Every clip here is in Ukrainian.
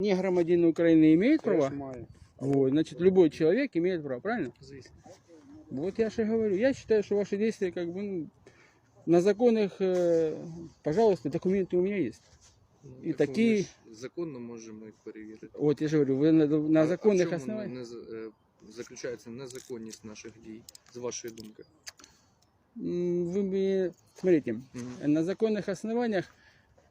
Не громадян Украины имеют права? Теж має. Вот, значит, любой человек имеет право, правильно? Звісно. Вот я же и говорю. Я считаю, что ваши действия как бы ну, на законных, э, пожалуйста, документы у меня есть. Ну, І так такі- ми ж Законно можемо їх перевірити. Вот я же говорю, вы на, на А- а в законных чому основаниях. Не, з- е, заключається незаконність наших дій, з вашої думки. М, Вы мне, смотрите, Мгм. на законных основаниях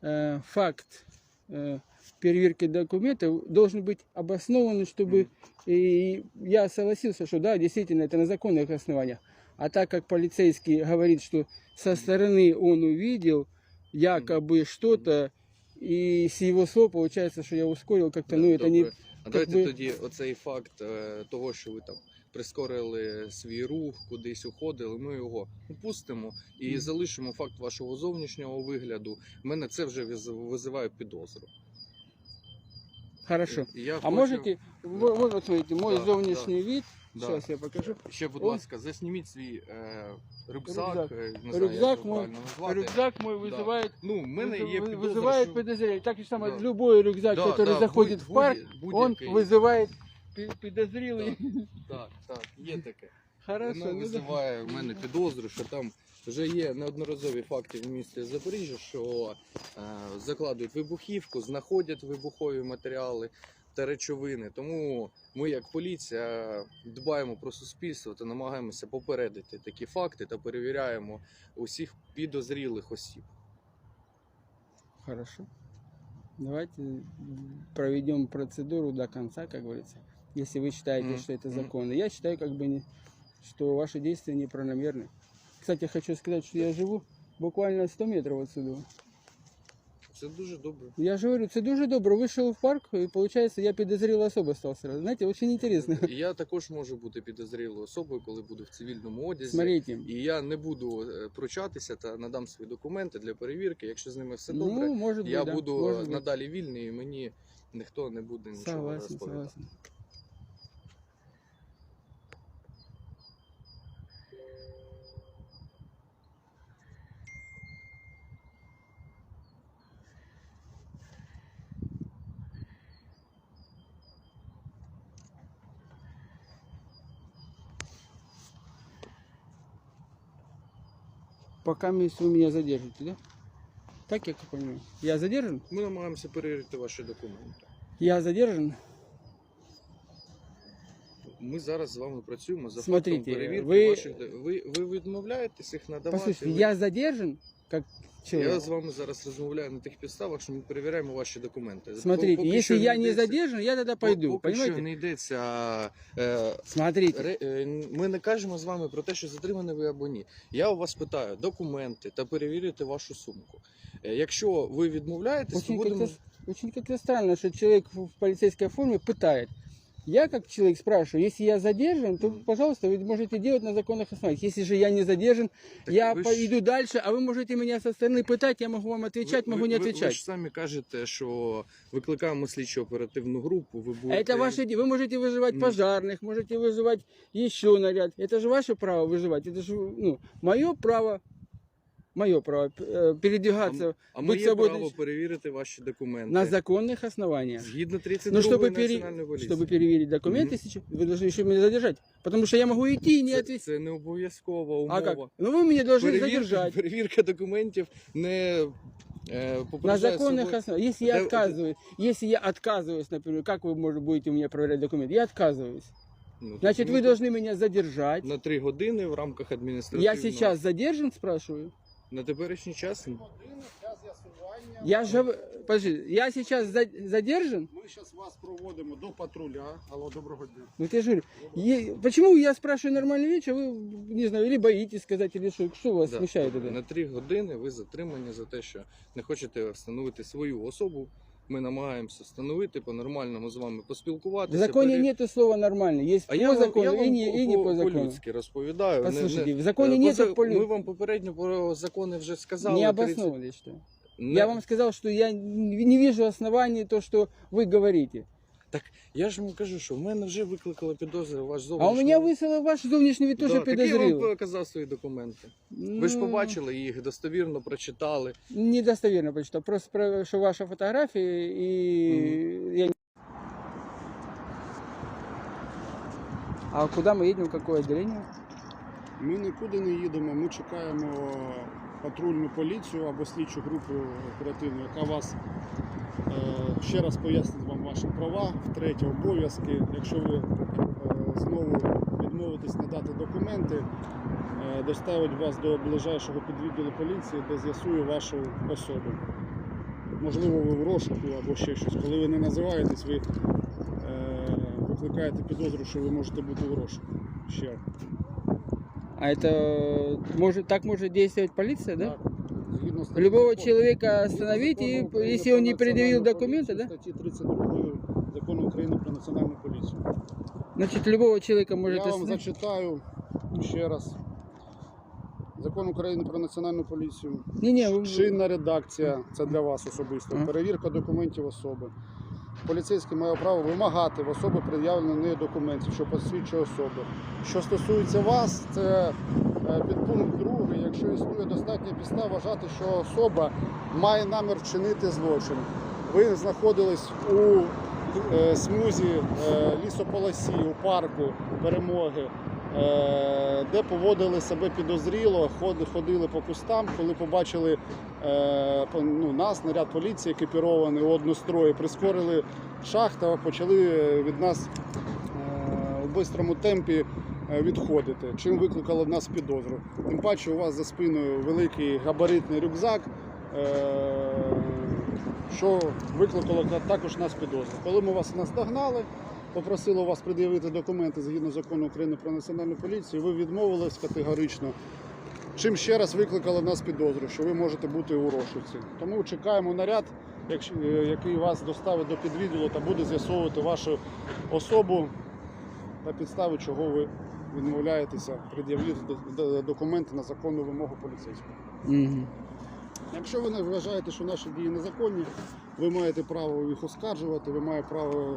э, факт э, переверки документов должен быть обоснован, чтобы и я согласился, что да, действительно, это на законных основаниях. А так как полицейский говорит, что со стороны он увидел якобы что-то, и с его слов получается, что я ускорил как-то, ну это не... А давайте ми... тоді оцей факт е, того, що ви там прискорили свій рух, кудись уходили, ми його упустимо і mm. залишимо факт вашого зовнішнього вигляду. У мене це вже визиває підозру. Хорошо. Я А хочу- можете, да. ви, ви, вот смотрите, мой Да, зовнішний вид, Да. сейчас я покажу. Ще, будь О. ласка, засніміть свій е, рюкзак, Рюкзак. е, не знаю, Рюкзак як мой- правильно назвати. Рюкзак мой Да. вызывает Ну, в мене є Выз- підозра, вызывает що... подозрение. Так же самое, Да. любой рюкзак, Да, который да, заходит будь- в парк, будь- он будь-який. вызывает пи- подозрелый. Так, так, є таке. Хорошо. Воно ну да. визиває в мене підозру, що там вже є неодноразові факти в місті Запоріжжя, що е, закладують вибухівку, знаходять вибухові матеріали та речовини. Тому ми, як поліція, дбаємо про суспільство та намагаємося попередити такі факти та перевіряємо усіх підозрілих осіб. Хорошо. Давайте м, проведем процедуру до конца, как говорится. Если вы считаете, Мгм, что это мгм. законно. Я считаю, как бы, не, что ваши действия неправомерны. Кстати, хочу сказать, что я живу буквально 100 метров отсюда. Це дуже добре. Я же говорю, це дуже добре. Вышел в парк, и получается, я подозрелой особой стал сразу. Знаете, очень интересно. І я також можу бути підозрілою особою, коли буду в цивільному одязі. Смотрите. І я не буду е, пручатися та надам свої документи для перевірки. Якщо з ними все добре, Ну, может я быть, да, буду может быть. надалі вільний і мені ніхто не буде нічого Согласен, розповідати. согласен. Пока месяц вы меня задержите, да? Так я как понимаю. Я задержан? Ми намагаємося перевірити ваші документи. Я задержан? Ми зараз з вами працюємо за Смотрите, фактом перевірки ви- ваших до- ви, ви відмовляєтесь їх надавати. Послушайте, Ви- я задержан как человек? я з вами зараз розмовляю на тих підставах, що ми перевіряємо ваші документи. Смотрите, Поки если що я не йдеться- задержан, я тогда пойду. Поки понимаете? що не йдеться. Е, Смотрите, Ре- е, Ми не кажемо з вами про те, що затримані ви або ні. Я у вас питаю документи та перевірити вашу сумку. Е, Якщо ви відмовляєтесь, то очень будемо как-то, очень как-то странно, что человек в полицейской форме пытает. Я как человек спрашиваю, если я задержан, то, Мгм. пожалуйста, вы можете делать на законных основаниях. Если же я не задержан, Так я ви ж- пойду дальше, а вы можете меня со стороны пытать, я могу вам отвечать, ви, могу ви, не ви- Ви отвечать. ж самі кажете, що викликаємо слідчо оперативну групу. Ви будете... Это ваше дело. Вы можете вызывать Мгм. пожарных, можете вызывать еще наряд. Это же ваше право вызывать. Это же ну, мое право, мое право э, передвигаться А будь моє свободний право перевірити ваші документи. на законных основаниях. Згідно 32 Ну, чтобы, пере- національної поліції. чтобы переверить документы, Мгм. сейчас, вы должны еще меня задержать. Потому что я могу идти и не це, отвести. це не обов'язкова умова. А как? Ну вы меня должны Перевірка, задержать. перевірка документів не е, На попереджає законных собою- основаниях. Если я Да, отказываюсь, если я отказываюсь, например, как вы может, будете у меня проверять документы? Я отказываюсь. Ну, Значит, ну, вы должны меня задержать. на 3 години в рамках адміністративного. Я сейчас задержан, спрашиваю. На теперішній час Я же, гов- подожди, я сейчас за- задержан? Ми зараз вас проводимо до патруля. Алло, доброго дня. Ну ты же говорю, е- почему я спрашиваю нормальные вещи, а вы, не знаю, или боитесь сказать, или что, что вас Да. смущает это? на 3 години ви затримані за те, що не хочете встановити свою особу. ми намагаємося встановити по-нормальному з вами В поспілкуватися. законе пере- нету слова нормально, є А по я вам, закону я вам и, не, не по, закону. по-людськи розповідаю. Послушайте, не- в законі нет поза- по Ми вам попередньо про закони вже сказали. Не 30 що? я. Не- Я вам сказал, что я не не вижу оснований то, что вы говорите. Я ж вам кажу, що в мене вже викликали підозру ваш А зовнішній. у мене висели ваш зовнішній від теж Да, так я вам показав свої документи. Ви ж Ну, побачили їх, достовірно прочитали. Недостоверно прочитав. Просто про- що ваша фотографія і я... не- А куди ми їдемо, в яке отделение? Ми нікуди не їдемо, ми чекаємо патрульну поліцію або слідчу групу оперативну, яка вас е, ще раз пояснить вам ваші права, втретє обов'язки. Якщо ви е, знову відмовитесь надати документи, е, доставить вас до ближайшого підвідділу поліції, де з'ясує вашу особу. Можливо, ви в розшуку або ще щось. Коли ви не називаєтесь, ви викликаєте підозру, що ви можете бути в розшуку. Ще. А это может так может действовать полиция, да? Так, згідно статті Любого закону- человека остановить, Закону и України если про он не предъявил національну документы, да? поліцію, Статті 32 закону України про національну поліцію. Значит, любого человека может Я вам остановить. зачитаю ще раз. Закон України про національну поліцію. Не-не, вы- Чинна редакція, це для вас особисто. Ага. Перевірка документів особи. Поліцейський має право вимагати в особи пред'явлення неї документів, що посвідчує особи. Що стосується вас, це е, підпункт другий. Якщо існує достатня підстав вважати, що особа має намір вчинити злочин. Ви знаходились у е, смузі е, лісополосі, у парку перемоги, де поводили себе підозріло, ход- ходили по кустам, коли побачили е, ну, нас, наряд поліції екіпірований у однострої, прискорили шаг та почали від нас е, у бистрому темпі е, відходити, чим викликало в нас підозру. Тим паче у вас за спиною великий габаритний рюкзак, е, що викликало також нас підозру. Коли ми вас наздогнали, попросили вас пред'явити документи згідно закону України про національну поліцію, ви відмовились категорично. Чим ще раз викликали в нас підозру, що ви можете бути у розшуці. Тому чекаємо наряд, е, який вас доставить до підвідділу та буде з'ясовувати вашу особу та підстави, чого ви відмовляєтеся пред'явити до- до- документи на законну вимогу поліцейського. Мгм. Якщо ви не вважаєте, що наші дії незаконні, ви маєте право їх оскаржувати, ви маєте право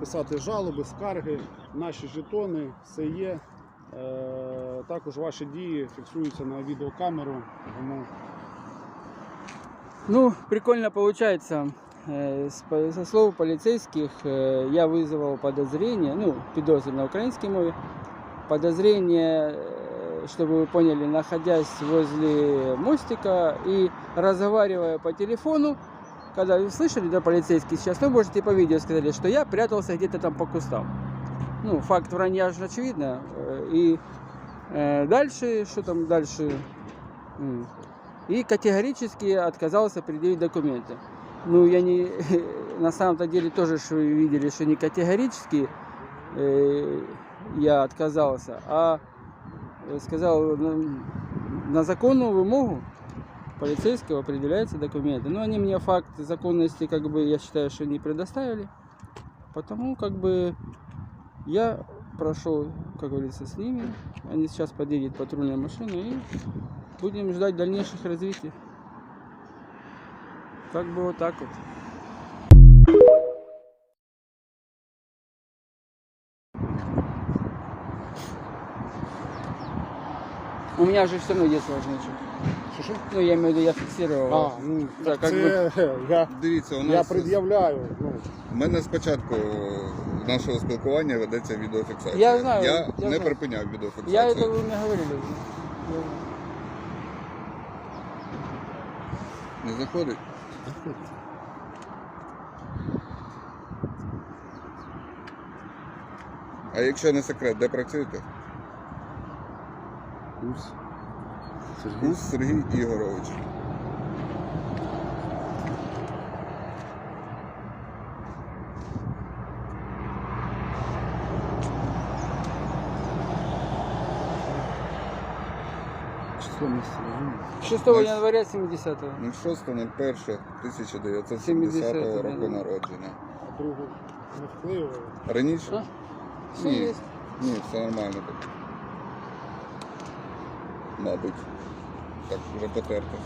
писати жалоби, скарги, наші жетони, все є. Е, також ваші дії фіксуються на відеокамеру. Тому Ну, прикольно получается. Э, с по- Со слов полицейских э, я вызвал подозрение, ну, подозрение на украинской мове, подозрение, э, чтобы вы поняли, находясь возле мостика и разговаривая по телефону, когда вы слышали, да, полицейские сейчас, вы можете по видео сказали, что я прятался где-то там по кустам. Ну, факт вранья же очевидно. Э, И э, дальше, что там дальше? И категорически отказался предъявить документы. Ну, я не, на самом-то деле тоже, вы видели, что не категорически э, я отказался, а э, сказал, на, на законную вымогу полицейского определяются документы. Но они мне факт законности, как бы, я считаю, что не предоставили. Потому, как бы, я прошел, как говорится, с ними. Они сейчас подъедет патрульная машина и будем ждать дальнейших развитий. Как бы вот так вот. У меня же все равно есть важный счет. що що? Ну, я имею в виду, я фиксировал. А, ну, Да, так как це я, Дивіться, у я нас пред'являю. Ну, у мене спочатку нашого спілкування ведеться відеофіксація. Я знаю, Я, я не знаю. припиняв відеофіксацію. Я это вы мне говорили. Я- Не заходить? А якщо не секрет, де працюєте? Ус. Сергій. Гус Сергій Ігорович. Число місця. розумієте? 6 Значит- января 70-го. 06.01.1970 року да. народження. А другу не впливає. Раніше? А? Все Ні. Ні, все нормально тут. Мабуть. Так, вже потерто.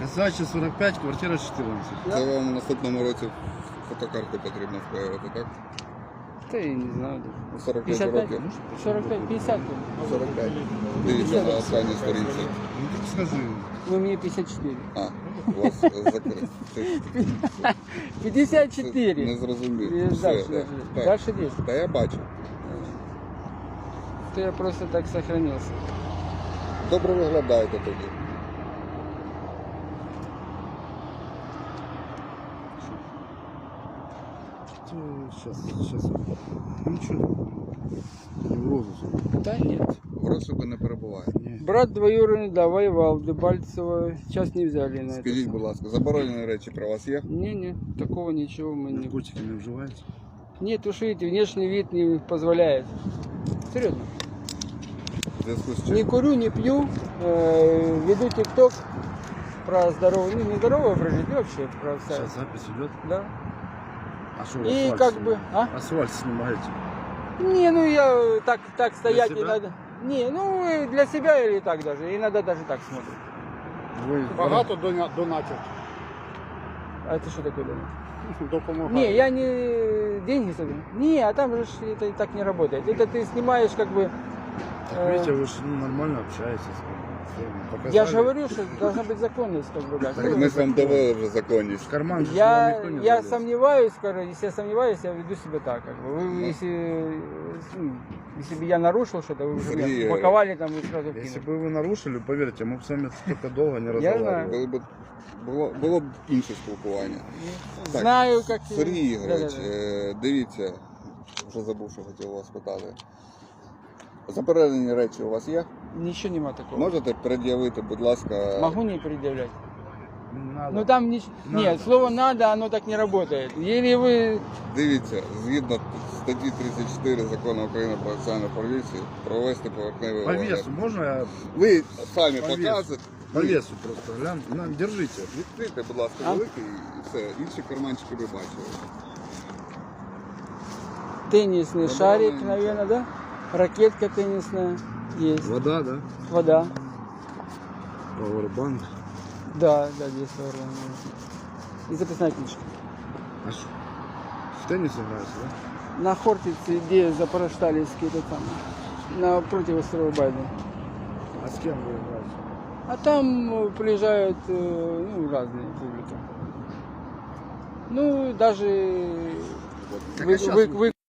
Косача 45, квартира 14. Це вам у наступному році фотокарту потрібно вклеювати, так? Та я не знаю. 45 55? років. 45, 50. 45. Дивіться на останній сторінці. Ну так скажи. Ну, мне 54. А, у вас закрито. 54. Не зрозумів. Все, да. Так. дальше 10. Та я бачу. То я просто так сохранился. Добре виглядаєте тоді. Сейчас, сейчас. Ну ничего. Не в розыске. Да нет. В розшуку не перебуває. Не. Брат двоюродный, да, воевал. Дебальцево. Сейчас не взяли на это. Скажіть, будь ласка, заборонені речі про вас є? Не, не, такого ничего мы не... Наркотики не вживаете? Нет, уж видите, внешний вид не позволяет. Серьезно. В зв'язку з чим? Не курю, не пью, э, веду тикток про здоровый, ну не здоровый образ жизни, вообще про вся. Сейчас запись идет. Да. А что вы И асфальт как снимаете? бы, а? Асфальт снимаете. Не, ну я э, так, так стоять себя? иногда. Не, ну э, для себя или так даже. Иногда даже так смотрю. Вы Багато доня- донатів А это что такое? да? допомагає. Не, я не деньги собираю. Не, а там же ж это и так не работает. Это ты снимаешь как бы. Так, э, видите, вы же ну, нормально общаетесь. Всё, показали. я же говорю, что должна быть законность, как бы. как. Так ми ж вам довели вже законність. В карман же вам Я, никто не я залез. сомневаюсь, короче, если я сомневаюсь, я веду себя так. Как бы. Вы, если, э, ну, если бы я нарушил что-то, вы бы Сергей, меня э, упаковали там и сразу Если кинули. бы вы нарушили, поверьте, мы бы с вами столько долго не Я разговаривали. Було б, було, було б інше спілкування. Так, Знаю, как... э, Сергій Ігорович, да-да-да. е, дивіться, вже забув, що хотів вас питати. Заборонені речі у вас є? Ничего нема такого. Можете пред'явити, будь ласка, Могу не предъявлять. Не надо. Ну там нич- Надо. нет, слово надо, оно так не работает. Или вы дивіться, згідно статті 34 закону України про національну поліцію, провести поверхневий По огляд. весу можно я Ви самі По весу. показуєте. по весу просто глянь? На, держите. Відкрийте, будь ласка, А? великий і все. Інші карманчики ви бачили. теннисный Доброго шарик, времени. наверное, да? Ракетка теннисная есть. Вода, да? Вода. Пауэрбанк. Да, да, здесь вооружение. И записная книжка. А что? В теннис играете, да? На Хортице, где Запорошталевский, это там, напротив острова Байда. А с кем вы играете? А там э, приезжают э, ну, разные публика. Ну, даже а вы- вы- вы-